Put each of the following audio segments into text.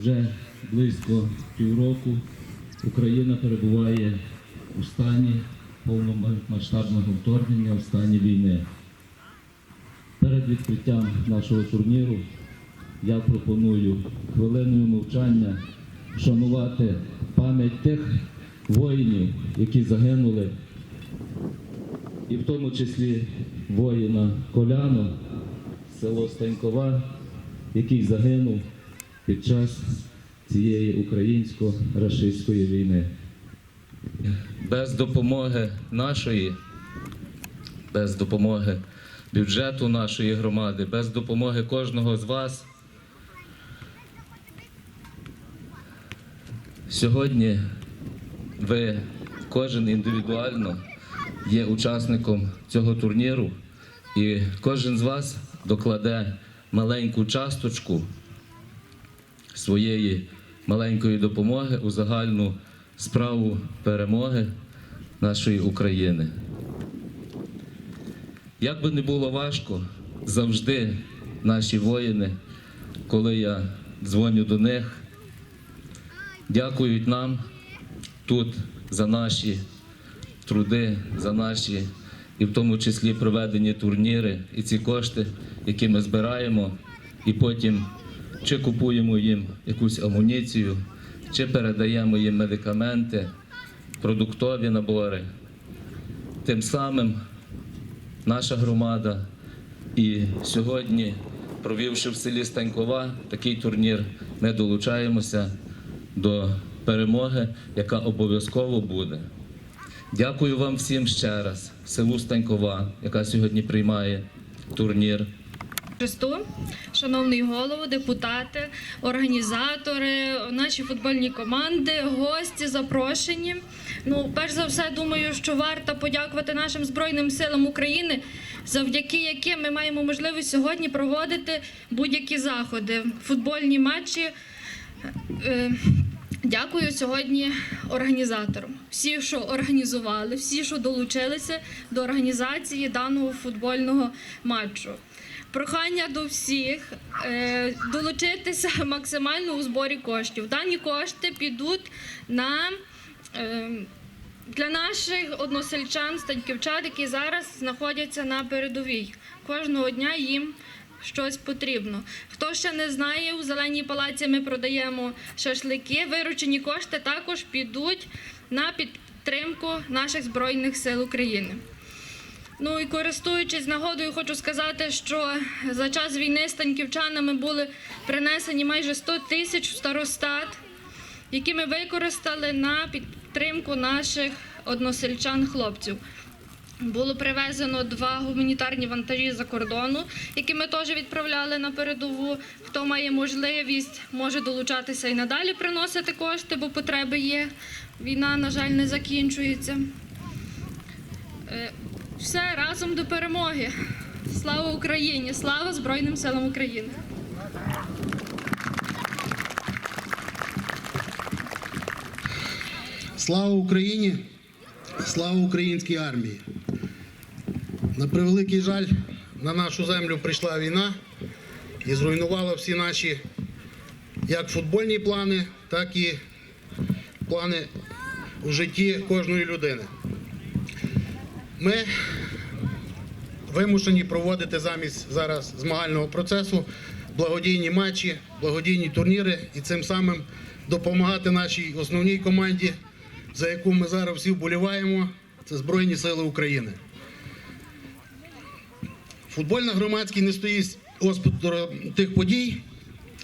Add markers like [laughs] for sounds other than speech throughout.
Вже близько півроку Україна перебуває у стані повномасштабного вторгнення, у стані війни. Перед відкриттям нашого турніру я пропоную хвилиною мовчання вшанувати пам'ять тих воїнів, які загинули, і в тому числі воїна Коляну, село Станькова, який загинув під час цієї українсько-рашистської війни. Без допомоги нашої, без допомоги бюджету нашої громади, без допомоги кожного з вас. Сьогодні ви кожен індивідуально є учасником цього турніру, і кожен з вас докладе маленьку часточку своєї маленької допомоги у загальну справу перемоги нашої України. Як би не було важко, завжди наші воїни, коли я дзвоню до них, дякують нам тут за наші труди, за наші, і в тому числі проведені турніри, і ці кошти, які ми збираємо, і потім чи купуємо їм якусь амуніцію, чи передаємо їм медикаменти, продуктові набори. Тим самим наша громада і сьогодні, провівши в селі Станькова такий турнір, ми долучаємося до перемоги, яка обов'язково буде. Дякую вам всім ще раз, селу Станькова, яка сьогодні приймає турнір. Христу, шановний голово, депутати, організатори, наші футбольні команди, гості, запрошені. Ну, перш за все, думаю, що варто подякувати нашим Збройним силам України, завдяки яким ми маємо можливість сьогодні проводити будь-які заходи, футбольні матчі. Е, Дякую сьогодні організаторам. Всі, що організували, всі, що долучилися до організації даного футбольного матчу. Прохання до всіх е, долучитися [laughs] максимально у зборі коштів. Дані кошти підуть на е, для наших односельчан, станьківчат, які зараз знаходяться на передовій. Кожного дня їм щось потрібно. Хто ще не знає, у зеленій палаці ми продаємо шашлики. Виручені кошти також підуть на підтримку наших збройних сил України. Ну і користуючись нагодою, хочу сказати, що за час війни станківчанами були принесені майже 100 тисяч старостат, які ми використали на підтримку наших односельчан-хлопців. Було привезено два гуманітарні вантажі за кордону, які ми теж відправляли на передову. Хто має можливість, може долучатися і надалі приносити кошти, бо потреби є. Війна, на жаль, не закінчується. Все разом до перемоги. Слава Україні! Слава Збройним силам України! Слава Україні! Слава українській армії! На превеликий жаль, на нашу землю прийшла війна і зруйнувала всі наші як футбольні плани, так і плани у житті кожної людини. Ми вимушені проводити замість зараз змагального процесу благодійні матчі, благодійні турніри і цим самим допомагати нашій основній команді, за яку ми зараз всі вболіваємо. Це Збройні Сили України. Футбольна громадськість не стоїть господарем тих подій,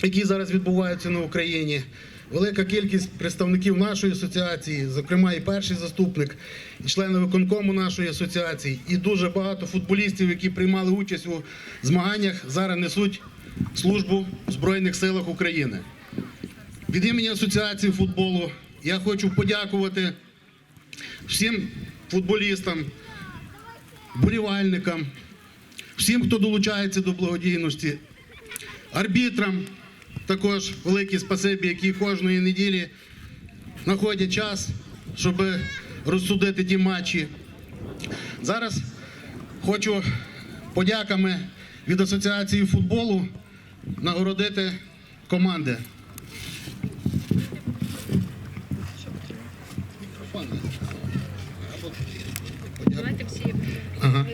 які зараз відбуваються на Україні. Велика кількість представників нашої асоціації, зокрема і перший заступник, і члени виконкому нашої асоціації, і дуже багато футболістів, які приймали участь у змаганнях, зараз несуть службу в Збройних силах України. Від імені асоціації футболу я хочу подякувати всім футболістам, болівальникам, всім, хто долучається до благодійності, арбітрам також великі спасибі, які кожної неділі знаходять час, щоб розсудити ті матчі. Зараз хочу подяками від асоціації футболу нагородити команди. Ага.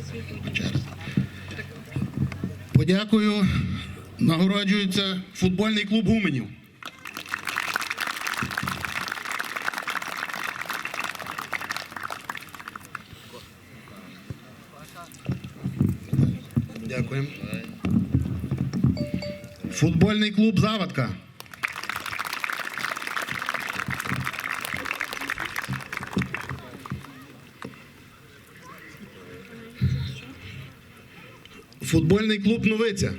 Подякую Нагороджується футбольний клуб Гуменів. Дякую. Футбольний клуб Завадка. Футбольний клуб Новиця.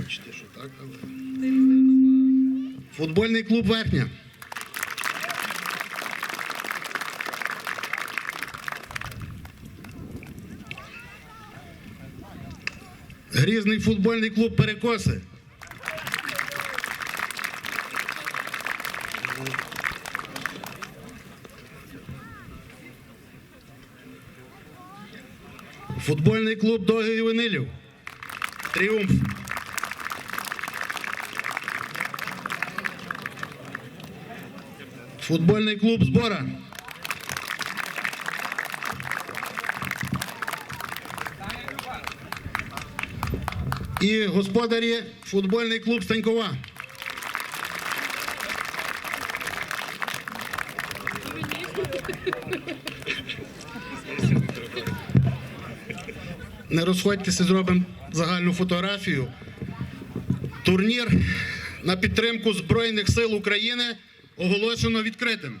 Бачите, що так, але- Футбольний клуб Верхня. Грізний футбольний клуб Перекоси. Футбольний клуб Довгий Винилів. Тріумф. Футбольний клуб Збора. І господарі футбольний клуб Станькова. Не розходьтеся, зробимо загальну фотографію. Турнір на підтримку Збройних сил України оголошено відкритим.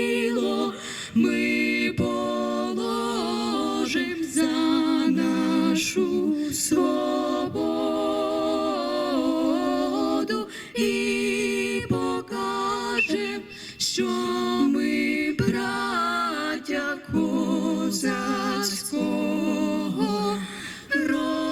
що ми браття козацького роду.